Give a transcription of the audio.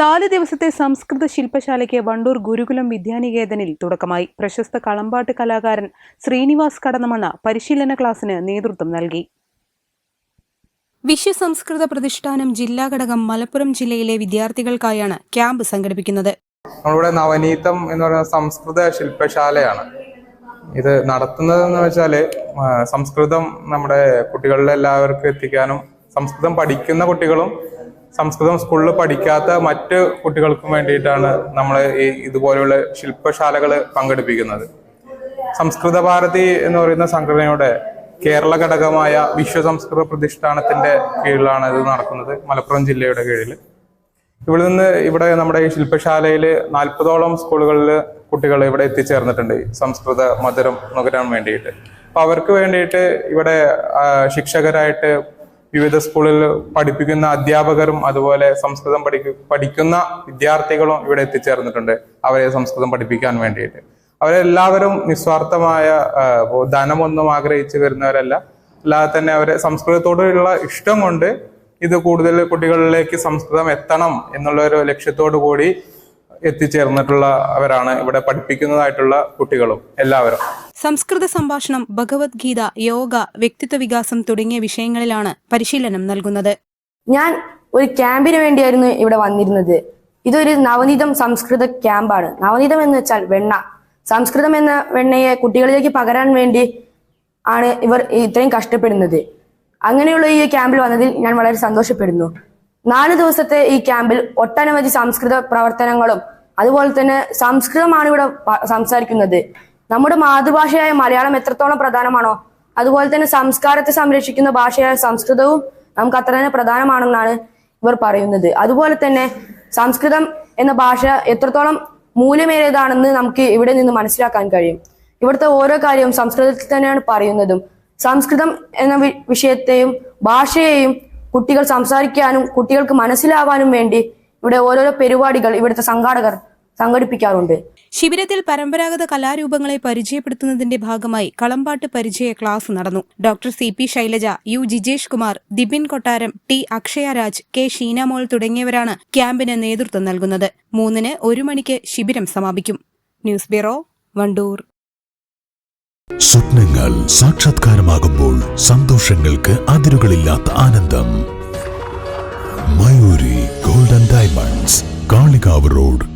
നാല് ദിവസത്തെ സംസ്കൃത ശില്പശാലയ്ക്ക് വണ്ടൂർ ഗുരുകുലം വിദ്യാനികേതനിൽ തുടക്കമായി. പ്രശസ്ത കളമ്പാട്ട് കലാകാരൻ ശ്രീനിവാസ് കടന്നമണ്ണ പരിശീലന ക്ലാസ്സിന് നേതൃത്വം നൽകി. വിശ്വസംസ്കൃത പ്രതിഷ്ഠാനം ജില്ലാ ഘടകം മലപ്പുറം ജില്ലയിലെ വിദ്യാർത്ഥികൾക്കായാണ് ക്യാമ്പ് സംഘടിപ്പിക്കുന്നത്. നമ്മളിവിടെ നവനീതം എന്ന് പറയുന്ന സംസ്കൃത ശില്പശാലയാണ്. ഇത് നടത്തുന്നതെന്ന് വെച്ചാൽ സംസ്കൃതം നമ്മുടെ കുട്ടികളിലെല്ലാവർക്കും എത്തിക്കാനും സംസ്കൃതം പഠിക്കുന്ന കുട്ടികളും സംസ്കൃതം സ്കൂളിൽ പഠിക്കാത്ത മറ്റ് കുട്ടികൾക്കും വേണ്ടിയിട്ടാണ് നമ്മൾ ഈ ഇതുപോലെയുള്ള ശില്പശാലകൾ പങ്കെടുപ്പിക്കുന്നത്. സംസ്കൃത ഭാരതി എന്ന് പറയുന്ന സംഘടനയുടെ കേരള ഘടകമായ വിശ്വ സംസ്കൃത പ്രതിഷ്ഠാനത്തിന്റെ കീഴിലാണ് ഇത് നടക്കുന്നത് മലപ്പുറം ജില്ലയുടെ കീഴിൽ ഇവിടെ നിന്ന് ഇവിടെ നമ്മുടെ ഈ ശില്പശാലയിൽ നാൽപ്പതോളം സ്കൂളുകളിൽ കുട്ടികൾ ഇവിടെ എത്തിച്ചേർന്നിട്ടുണ്ട് സംസ്കൃത മധുരം നുകരാൻ വേണ്ടിയിട്ട്. അപ്പൊ അവർക്ക് വേണ്ടിയിട്ട് ഇവിടെ ശിക്ഷകരായിട്ട് വിവിധ സ്കൂളിൽ പഠിപ്പിക്കുന്ന അധ്യാപകരും അതുപോലെ സംസ്കൃതം പഠിക്കു പഠിക്കുന്ന വിദ്യാർത്ഥികളും ഇവിടെ എത്തിച്ചേർന്നിട്ടുണ്ട് അവരെ സംസ്കൃതം പഠിപ്പിക്കാൻ വേണ്ടിയിട്ട്. അവരെല്ലാവരും നിസ്വാർത്ഥമായ ധനമൊന്നും ആഗ്രഹിച്ച് വരുന്നവരല്ല. അല്ലാതെ തന്നെ അവരെ സംസ്കൃതത്തോടുള്ള ഇഷ്ടം കൊണ്ട് ഇത് കൂടുതൽ കുട്ടികളിലേക്ക് സംസ്കൃതം എത്തണം എന്നുള്ള ഒരു ലക്ഷ്യത്തോടു കൂടി എത്തിച്ചേർന്നിട്ടുള്ള അവരാണ് ഇവിടെ പഠിപ്പിക്കുന്നതായിട്ടുള്ള കുട്ടികളും എല്ലാവരും. സംസ്കൃത സംഭാഷണം ഭഗവത്ഗീത യോഗ വ്യക്തിത്വ വികാസം തുടങ്ങിയ വിഷയങ്ങളിലാണ് പരിശീലനം നൽകുന്നത്. ഞാൻ ഒരു ക്യാമ്പിന് വേണ്ടിയായിരുന്നു ഇവിടെ വന്നിരുന്നത്. ഇതൊരു നവനീതം സംസ്കൃത ക്യാമ്പാണ്. നവനീതം എന്ന് വെച്ചാൽ വെണ്ണ. സംസ്കൃതം എന്ന വെണ്ണയെ കുട്ടികളിലേക്ക് പകരാൻ വേണ്ടി ആണ് ഇവർ ഇത്രയും കഷ്ടപ്പെടുന്നത്. അങ്ങനെയുള്ള ഈ ക്യാമ്പിൽ വന്നതിൽ ഞാൻ വളരെ സന്തോഷപ്പെടുന്നു. നാല് ദിവസത്തെ ഈ ക്യാമ്പിൽ ഒട്ടനവധി സംസ്കൃത പ്രവർത്തനങ്ങളും അതുപോലെ തന്നെ സംസ്കൃതമാണ് ഇവിടെ സംസാരിക്കുന്നത്. നമ്മുടെ മാതൃഭാഷയായ മലയാളം എത്രത്തോളം പ്രധാനമാണോ അതുപോലെ തന്നെ സംസ്കാരത്തെ സംരക്ഷിക്കുന്ന ഭാഷയായ സംസ്കൃതവും നമുക്ക് അത്ര തന്നെ പ്രധാനമാണെന്നാണ് ഇവർ പറയുന്നത്. അതുപോലെ തന്നെ സംസ്കൃതം എന്ന ഭാഷ എത്രത്തോളം മൂല്യമേറിയതാണെന്ന് നമുക്ക് ഇവിടെ നിന്ന് മനസ്സിലാക്കാൻ കഴിയും. ഇവിടുത്തെ ഓരോ കാര്യവും സംസ്കൃതത്തിൽ തന്നെയാണ് പറയുന്നതും. സംസ്കൃതം എന്ന വിഷയത്തെയും ഭാഷയെയും കുട്ടികൾ സംസാരിക്കാനും കുട്ടികൾക്ക് മനസ്സിലാവാനും വേണ്ടി ഇവിടെ ഓരോരോ പരിപാടികൾ ഇവിടുത്തെ സംഘാടകർ സംഘടിപ്പിക്കാറുണ്ട്. ശിബിരത്തിൽ പരമ്പരാഗത കലാരൂപങ്ങളെ പരിചയപ്പെടുത്തുന്നതിന്റെ ഭാഗമായി കളമ്പാട്ട് പരിചയ ക്ലാസ് നടന്നു. Doctor C P Shailaja U Jijesh Kumar Dibin Kottaram T Akshayaraj K Sheenamol തുടങ്ങിയവരാണ് ക്യാമ്പിന് നേതൃത്വം നൽകുന്നത്. മൂന്നിന് ഒരു മണിക്ക് ശിബിരം സമാപിക്കും. News bureau Wandoor. സ്വപ്നങ്ങൾ സാക്ഷാത്കാരമാകുമ്പോൾ സന്തോഷങ്ങൾക്ക് അതിരുകളില്ലാത്ത ആനന്ദം. Mayuri golden diamonds Kalikavu road.